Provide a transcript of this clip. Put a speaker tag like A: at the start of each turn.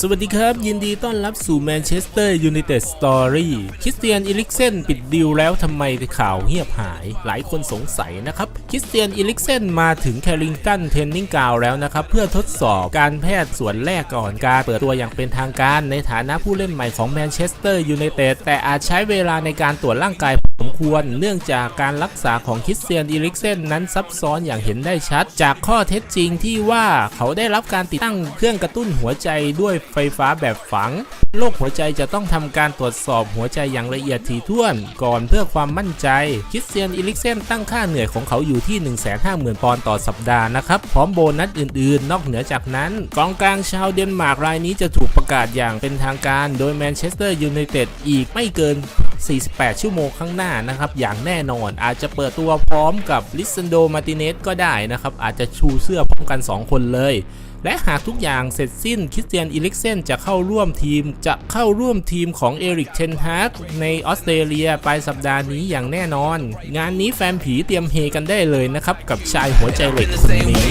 A: สวัสดีครับ ยินดีต้อนรับสู่แมนเชสเตอร์ยูไนเต็ดสตอรี่คริสเตียนอิลิกเซนปิดดีลแล้วทำไมข่าวเงียบหาย หลายคนสงสัยนะครับคริสเตียนอิลิกเซนมาถึงแคริงตันเทนนิงกราวแล้วนะครับ เพื่อทดสอบการแพทย์ส่วนแรกก่อนการเปิดตัวอย่างเป็นทางการในฐานะผู้เล่นใหม่ของแมนเชสเตอร์ยูไนเต็ดแต่อาจใช้เวลาในการตรวจร่างกาย ควร เนื่องจากการรักษาของคริสเตียนอิริกเซนนั้นซับซ้อนอย่างเห็นได้ชัด จากข้อเท็จจริงที่ว่าเขาได้รับการติดตั้งเครื่องกระตุ้นหัวใจด้วยไฟฟ้าแบบฝังโรคหัวใจจะต้องทำการตรวจสอบหัวใจอย่างละเอียดถี่ถ้วน ก่อนเพื่อความมั่นใจ คริสเตียนอิริกเซนตั้งค่าเหนื่อยของเขาอยู่ที่ 150,000 ปอนด์ต่อสัปดาห์นะครับ พร้อมโบนัสอื่นๆ นอกเหนือจากนั้น กองกลางชาวเดนมาร์กรายนี้จะถูกประกาศอย่างเป็นทางการ โดยแมนเชสเตอร์ยูไนเต็ดอีกไม่เกิน 48 ชั่วโมงข้างหน้านะครับ อย่างแน่นอนอาจจะเปิดตัวพร้อมกับลิซันโดมาติเนสก็ได้นะครับ อาจจะชูเสื้อพร้อมกัน 2 คนเลย และหากทุกอย่างเสร็จสิ้นคริสเตียนอิลิกเซนจะเข้าร่วมทีม จะเข้าร่วมทีมของเอริกเทนฮากในออสเตรเลียปลายสัปดาห์นี้อย่างแน่นอน งานนี้แฟนผีเตรียมเฮกันได้เลยนะครับ กับชายหัวใจเหล็กคนนี้